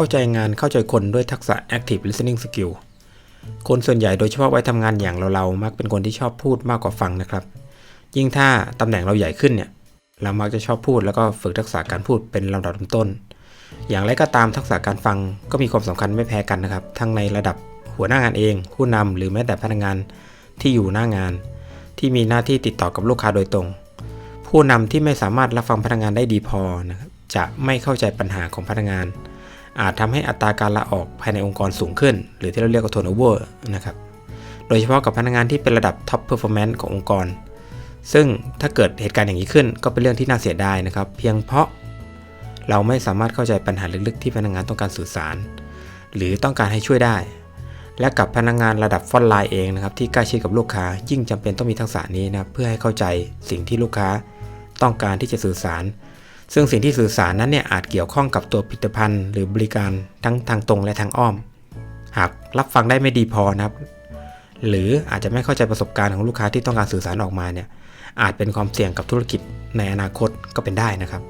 เข้าใจงานเข้าใจคนด้วยทักษะ active listening skill คนส่วนใหญ่โดยเฉพาะไว้ทำงานอย่างเราๆ มักเป็นคนที่ชอบพูดมากกว่าฟังนะครับ ยิ่งถ้าตำแหน่งเราใหญ่ขึ้นเนี่ย เรามักจะชอบพูดแล้วก็ฝึกทักษะการพูดเป็นลำดับต้นๆอย่างไรก็ตามทักษะการฟังก็มีความสำคัญไม่แพ้กันนะครับ ทั้งในระดับหัวหน้างานเอง ผู้นำหรือแม้แต่พนักงานที่อยู่หน้างาน ที่มีหน้าที่ติดต่อกับลูกค้าโดยตรง ผู้นำที่ไม่สามารถรับฟังพนักงานได้ดีพอนะครับจะไม่เข้าใจปัญหาของพนักงาน อาจทำให้อัตราการลาออกภายในองค์กรสูงขึ้น หรือที่เราเรียกว่า turnover นะครับ โดยเฉพาะกับพนักงานที่เป็นระดับ top performance ขององค์กร ซึ่งถ้าเกิดเหตุการณ์อย่างนี้ขึ้น ก็เป็นเรื่องที่น่าเสียดายนะครับ เพียงเพราะเราไม่สามารถเข้าใจปัญหาลึกๆ ที่พนักงานต้องการสื่อสาร หรือต้องการให้ช่วยได้ และกับพนักงานระดับฟอนไลน์เองนะครับที่ใกล้ชิดกับลูกค้า ยิ่งจำเป็นต้องมีทักษะนี้นะเพื่อให้เข้าใจสิ่งที่ลูกค้า ต้องการที่จะสื่อสาร ซึ่งสิ่งที่สื่อสารนั้นเนี่ยอาจเกี่ยวข้องกับตัวผลิตภัณฑ์ หรือบริการทั้งทางตรงและทางอ้อม หากรับฟังได้ไม่ดีพอนะครับ หรืออาจจะไม่เข้าใจประสบการณ์ของลูกค้าที่ต้องการสื่อสารออกมาเนี่ยอาจเป็นความเสี่ยงกับธุรกิจในอนาคตก็เป็นได้นะครับ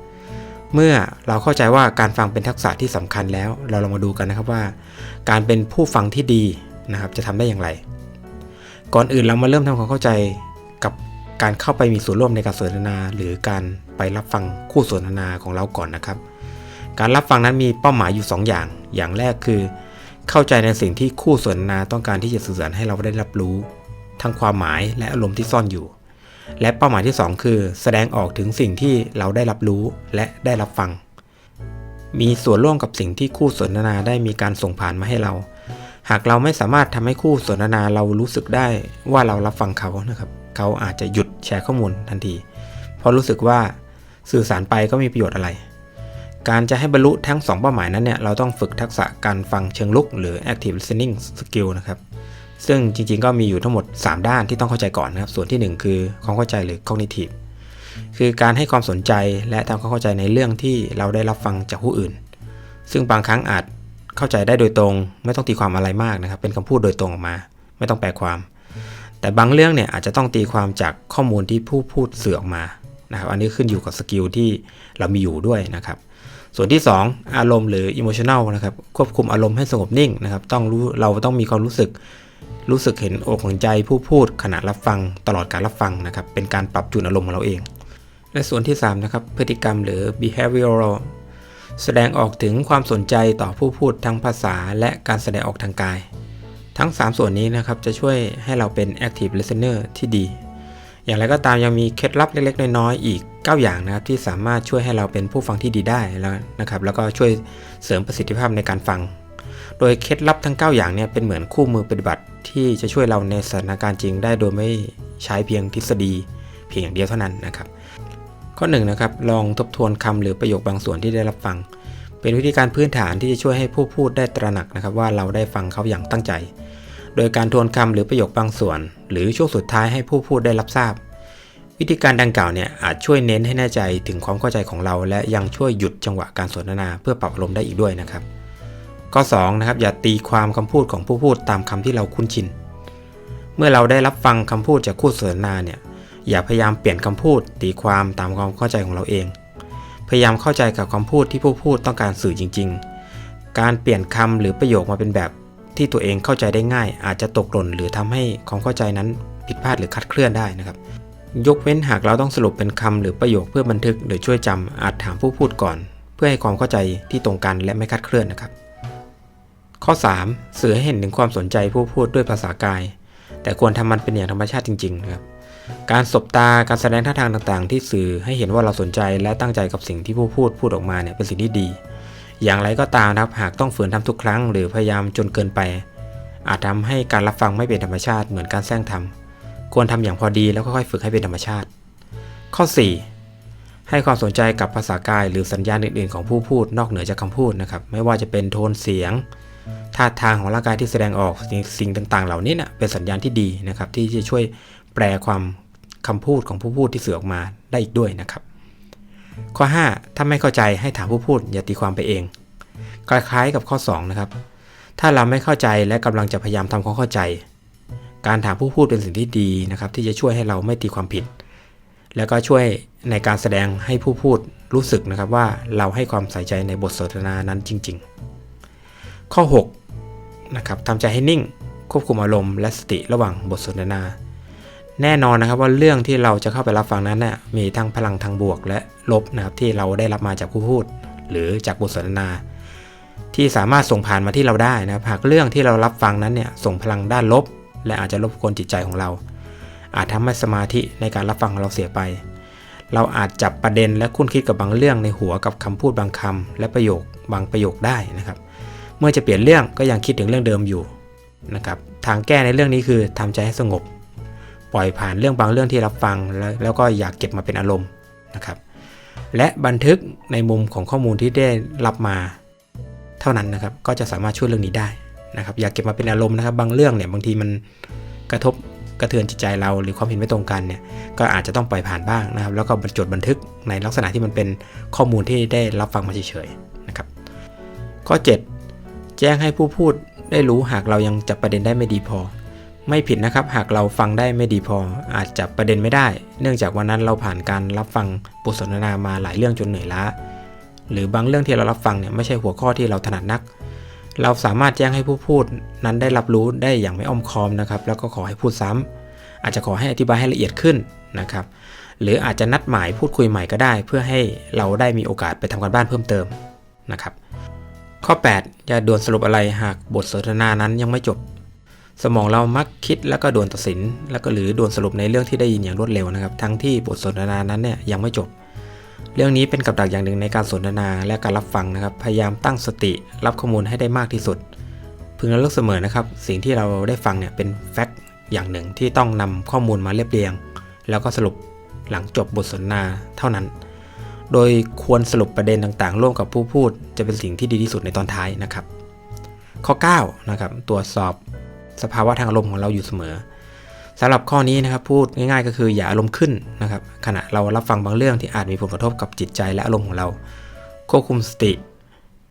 เมื่อเราเข้าใจว่าการฟังเป็นทักษะที่สำคัญแล้ว เราลองมาดูกันนะครับว่า การเป็นผู้ฟังที่ดีนะครับ จะทำได้อย่างไร ก่อนอื่นเรามาเริ่มทำความเข้าใจกับการเข้าไปมีส่วนร่วมในการสนทนาหรือการ ไปรับฟังคู่สนทนาของเราก่อนนะครับ การรับฟังนั้นมีเป้าหมายอยู่ 2 อย่าง อย่างแรกคือ เข้าใจในสิ่งที่คู่สนทนาต้องการที่จะสื่อสารให้เราได้รับรู้ ทั้งความหมายและอารมณ์ที่ซ่อนอยู่ และเป้าหมายที่ 2 คือ แสดงออกถึงสิ่งที่เราได้รับรู้และได้รับฟัง มีส่วนร่วมกับสิ่งที่คู่สนทนาได้มีการส่งผ่านมาให้เรา หากเราไม่สามารถทำให้คู่สนทนาเรารู้สึกได้ว่าเรารับฟังเขานะครับ เขาอาจจะหยุดแชร์ข้อมูลทันที เพราะรู้สึกว่า สื่อสารไปก็มีประโยชน์อะไร การจะให้บรรลุทั้ง 2 เป้าหมายนั้นเนี่ยเราต้องฝึกทักษะการฟังเชิงลุก หรือ active listening skill นะครับซึ่งจริงๆ ก็มีอยู่ทั้งหมด 3 ด้านที่ต้องเข้าใจก่อนนะครับ ส่วนที่ 1 คือความเข้าใจหรือ cognitive คือการให้ความสนใจและทำความเข้าใจในเรื่องที่เราได้รับฟังจากผู้อื่น ซึ่งบางครั้งอาจเข้าใจได้โดยตรง ไม่ต้องตีความอะไรมากนะครับ เป็นคำพูดโดยตรงออกมา ไม่ต้องแปลความ แต่บางเรื่องเนี่ยอาจจะต้องตีความจากข้อมูลที่ผู้พูดเสือออกมา นะครับอันนี้ขึ้นอยู่กับสกิลที่เรามีอยู่ด้วยนะครับ ส่วนที่ 2 อารมณ์หรือ emotional นะครับควบคุมอารมณ์ให้สงบนิ่งนะครับต้องรู้เราต้องมีความรู้สึกรู้สึกเห็นอกของใจผู้พูดขณะรับฟังตลอดการรับฟังนะครับเป็นการปรับจูนอารมณ์ของเราเอง และส่วนที่3นะครับพฤติกรรมหรือ behavioral แสดงออกถึงความสนใจต่อผู้พูดทั้งภาษาและการแสดงออกทางกาย ทั้ง 3 ส่วนนี้นะครับจะช่วยให้เราเป็น active listener ที่ดี อย่างไรก็ตามยังมีเคล็ดลับเล็กๆ น้อยๆอีก 9 อย่างนะครับที่สามารถช่วยให้เราเป็นผู้ฟังที่ดีได้แล้วนะครับแล้วก็ช่วยเสริมประสิทธิภาพในการฟัง โดยเคล็ดลับทั้ง 9 อย่างเนี่ยเป็นเหมือนคู่มือปฏิบัติที่จะช่วยเราในสถานการณ์จริงได้โดยไม่ใช้เพียงทฤษฎี เพียงอย่างเดียวเท่านั้นนะครับ ข้อ1นนะครับลองทบทวนคำหรือประโยคบางส่วนที่ได้รับฟัง เป็นวิธีการพื้นฐานที่จะช่วยให้ผู้พูดได้ตระหนักนะครับว่าเราได้ฟังเขาอย่างตั้งใจ โดยการทวนคำหรือประโยคบางส่วน หรือช่วงสุดท้ายให้ผู้พูดได้รับทราบ วิธีการดังกล่าวเนี่ยอาจช่วยเน้นให้แน่ใจถึงความเข้าใจของเรา และยังช่วยหยุดจังหวะการสนทนาเพื่อปรับอารมณ์ได้อีกด้วยนะครับ ข้อ2นะครับอย่าตีความคำพูดของผู้พูดตามคำที่เราคุ้นชิน เมื่อเราได้รับฟังคำพูดจากคู่สนทนาเนี่ยอย่าพยายามเปลี่ยนคำพูด ตีความตามความเข้าใจของเราเอง พยายามเข้าใจกับคำพูดที่ผู้พูดต้องการสื่อจริง ๆ การเปลี่ยนคำหรือประโยคมาเป็นแบบ ที่ตัวเองเข้าใจได้ง่าย อาจจะตกหล่นหรือทำให้ความเข้าใจนั้นผิดพลาดหรือคัดเคลื่อนได้นะครับ ยกเว้นหากเราต้องสรุปเป็นคำหรือประโยคเพื่อบันทึกหรือช่วยจำอาจถามผู้พูดก่อน เพื่อให้ความเข้าใจที่ตรงกันและไม่คัดเคลื่อนนะครับ ข้อ 3. สื่อให้เห็นถึงความสนใจผู้พูดด้วยภาษากาย แต่ควรทำมันเป็นอย่างธรรมชาติจริงๆนะครับการสบตา การแสดงท่าทางต่างๆ ที่สื่อให้เห็นว่าเราสนใจและตั้งใจกับสิ่งที่ผู้พูดพูดออกมาเนี่ยเป็นสิ่งที่ดี อย่างไรก็ตามนะครับหากต้องฝืนทำทุกครั้ง หรือพยายามจนเกินไป อาจทำให้การรับฟังไม่เป็นธรรมชาติเหมือนการแซงทำควรทำอย่างพอดีแล้วค่อยๆฝึกให้เป็นธรรมชาติ ข้อ 4. ให้ความสนใจกับภาษากายหรือสัญญาณอื่นๆของผู้พูดนอกเหนือจากคำพูดนะครับไม่ว่าจะเป็นโทนเสียงท่าทางของร่างกายที่แสดงออกสิ่งต่างๆ เหล่านี้นะเป็นสัญญาณที่ดีนะครับที่จะช่วยแปลความคำพูดของผู้พูดที่สื่อออกมาได้อีกด้วยนะครับ ข้อ 5 ถ้าไม่เข้าใจให้ถามผู้พูดอย่าตีความไปเอง คล้ายๆกับข้อ 2 นะครับ ถ้าเราไม่เข้าใจและกำลังจะพยายามทำความเข้าใจ การถามผู้พูดเป็นสิ่งที่ดีนะครับ ที่จะช่วยให้เราไม่ตีความผิด แล้วก็ช่วยในการแสดงให้ผู้พูดรู้สึกนะครับว่าเราให้ความใส่ใจในบทสนทนานั้นจริง ๆ ข้อ6นะครับทำใจให้นิ่ง ควบคุมอารมณ์และสติระหว่างบทสนทนา แน่นอนนะครับว่าเรื่องที่เราจะเข้าไปรับฟังนั้นน่ะมีทั้งพลังทางบวกและลบนะครับที่เราได้รับมาจากผู้พูด หรือจากบทสนทนา ที่สามารถส่งผ่านมาที่เราได้นะครับหากเรื่องที่เรารับฟังนั้นเนี่ยส่งพลังด้านลบ และอาจจะรบกวนจิตใจของเรา อาจทำให้สมาธิในการรับฟังของเราเสียไป เราอาจจับประเด็นและคุ้นคิดกับบางเรื่องในหัวกับคำพูดบางคำและประโยคบางประโยคได้นะครับ เมื่อจะเปลี่ยนเรื่องก็ยังคิดถึงเรื่องเดิมอยู่นะครับทางแก้ในเรื่องนี้คือทำใจให้สงบ ปล่อยผ่านเรื่องบางเรื่องที่รับฟังแล้วแล้วก็อยากเก็บมาเป็นอารมณ์นะครับ และบันทึกในมุมของข้อมูลที่ได้รับมาเท่านั้นนะครับ ก็จะสามารถช่วยเรื่องนี้ได้นะครับ อย่าเก็บมาเป็นอารมณ์นะครับ บางเรื่องเนี่ยบางทีมันกระทบกระเทือนจิตใจเราหรือความเห็นไม่ตรงกันเนี่ยก็อาจจะต้องปล่อยผ่านบ้างนะครับ แล้วก็จดบันทึกในลักษณะที่มันเป็นข้อมูลที่ได้รับฟังมาเฉยๆนะครับ ข้อ 7 แจ้งให้ผู้พูดได้รู้หากเรายังจับประเด็นได้ไม่ดีพอ ไม่ผิดนะครับ หากเราฟังได้ไม่ดีพอ อาจจับประเด็นไม่ได้ เนื่องจากวันนั้นเราผ่านการรับฟังบทสนทนามาหลายเรื่องจนเหนื่อยล้า หรือบางเรื่องที่เรารับฟังเนี่ยไม่ใช่หัวข้อที่เราถนัดนัก เราสามารถแจ้งให้ผู้พูดนั้นได้รับรู้ได้อย่างไม่อ้อมค้อมนะครับ แล้วก็ขอให้พูดซ้ำอาจจะขอให้อธิบายให้ละเอียดขึ้นนะครับ หรืออาจจะนัดหมายพูดคุยใหม่ก็ได้ เพื่อให้เราได้มีโอกาสไปทำการบ้านเพิ่มเติมนะครับ ข้อ 8 อย่าด่วนสรุปอะไรหากบทสนทนานั้นยังไม่จบ สมองเรามักคิดแล้วก็ด่วนตัดสิน แล้วก็หรือด่วนสรุปในเรื่องที่ได้ยินอย่างรวดเร็วนะครับ ทั้งที่บทสนทนานั้นเนี่ยยังไม่จบ เรื่องนี้เป็นกับดักอย่างหนึ่งในการสนทนาและการรับฟังนะครับ พยายามตั้งสติรับข้อมูลให้ได้มากที่สุด พึงระลึกเสมอนะครับ สิ่งที่เราได้ฟังเนี่ยเป็นแฟกต์อย่างหนึ่งที่ต้องนำข้อมูลมาเรียบเรียง แล้วก็สรุปหลังจบบทสนทนาเท่านั้น โดยควรสรุปประเด็นต่างๆ ร่วมกับผู้พูด จะเป็นสิ่งที่ดีที่สุดในตอนท้ายนะครับ ข้อ9นะครับตรวจสอบ สภาวะทางอารมณ์ของเราอยู่เสมอสำหรับข้อนี้นะครับพูดง่ายๆ ก็คืออย่าอารมณ์ขึ้นนะครับขณะเรารับฟังบางเรื่องที่อาจมีผลกระทบกับจิตใจและอารมณ์ของเรา ควบคุมสติ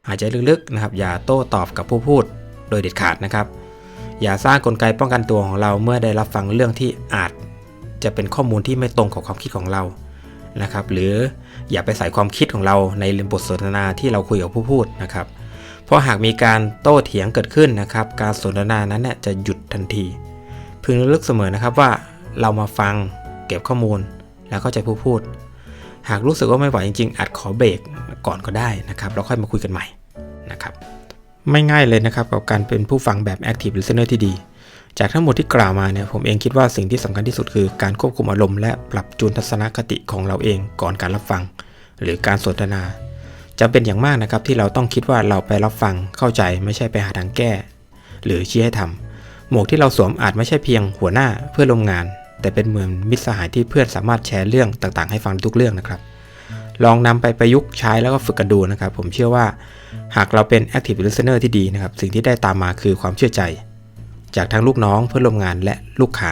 หายใจลึกๆนะครับ อย่าโต้ตอบกับผู้พูดโดยเด็ดขาดนะครับ อย่าสร้างกลไกป้องกันตัวของเราเมื่อได้รับฟังเรื่องที่อาจจะเป็นข้อมูลที่ไม่ตรงกับความคิดของเรานะครับ หรืออย่าไปใส่ความคิดของเราในบทสนทนาที่เราคุยกับผู้พูดนะครับ เพราะหากมีการโต้เถียงเกิดขึ้นนะครับ การสนทนานั้นเนี่ยจะหยุดทันที พึงระลึกเสมอนะครับว่าเรามาฟังเก็บข้อมูลแล้วเข้าใจผู้พูด หากรู้สึกว่าไม่ไหวจริงๆอาจขอเบรกก่อนก็ได้นะครับแล้วค่อยมาคุยกันใหม่นะครับ ไม่ง่ายเลยนะครับกับการเป็นผู้ฟังแบบ Active Listener ที่ดี จากทั้งหมดที่กล่าวมาเนี่ยผมเองคิดว่าสิ่งที่สำคัญที่สุดคือการควบคุมอารมณ์และปรับจูนทัศนคติของเราเองก่อนการรับฟัง หรือการสนทนา จำเป็นอย่างมากนะครับที่เราต้องคิดว่าเราไปรับฟังเข้าใจไม่ใช่ไปหาทางแก้ หรือชี้ให้ทำหมวกที่เราสวมอาจไม่ใช่เพียงหัวหน้าเพื่อนร่วมงาน แต่เป็นเหมือนมิตรสหายที่เพื่อนสามารถแชร์เรื่องต่างๆ ให้ฟังทุกเรื่องนะครับ ลองนำไปประยุกต์ใช้แล้วก็ฝึกกันดูนะครับ ผมเชื่อว่า หากเราเป็น active listener ที่ดีนะครับ สิ่งที่ได้ตามมาคือความเชื่อใจ จากทั้งลูกน้องเพื่อนร่วมงานและลูกค้า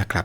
นะครับ